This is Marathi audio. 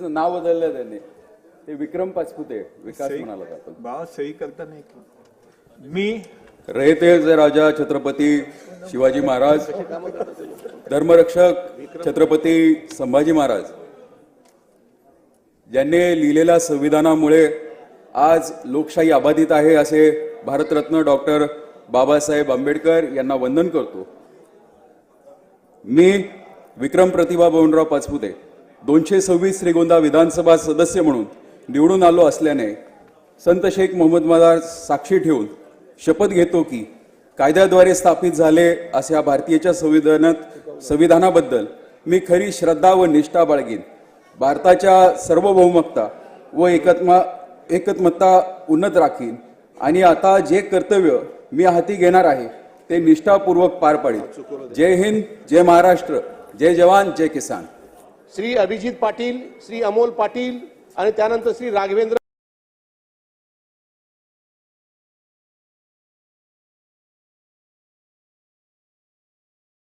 नाव बदललं त्यांनी. ते विक्रम पाचपुते विकास सही- म्हणाला आपण बाबा सही करता नाही का? मी रयतेचे राजा छत्रपती शिवाजी महाराज धर्मरक्षक छत्रपती संभाजी महाराज. ज्यांनी लिहिलेल्या संविधानामुळे आज लोकशाही अबाधित आहे असे भारतरत्न डॉक्टर बाबासाहेब आंबेडकर यांना वंदन करतो. मी विक्रम प्रतिभा बळवंतराव पाचपुते. दोनशे सव्वीस श्रीगोंदा विधानसभा सदस्य म्हणून निवडून आलो असल्याने संत शेख मोहम्मद मदार साक्षी ठेवून शपथ घेतो की कायद्याद्वारे स्थापित झाले अशा भारतीयच्या संविधानात संविधानाबद्दल मी खरी श्रद्धा व निष्ठा बाळगीन. भारताच्या सार्वभौमकता व एकत्मा एकत्मता उन्नत राखीन. आणि आता जे कर्तव्य मी हाती घेणार आहे ते निष्ठापूर्वक पार पाडीन. जय हिंद जय महाराष्ट्र जय जवान जय किसान. श्री अभिजित पाटील श्री अमोल पाटील आणि त्यानंतर श्री राघवेंद्र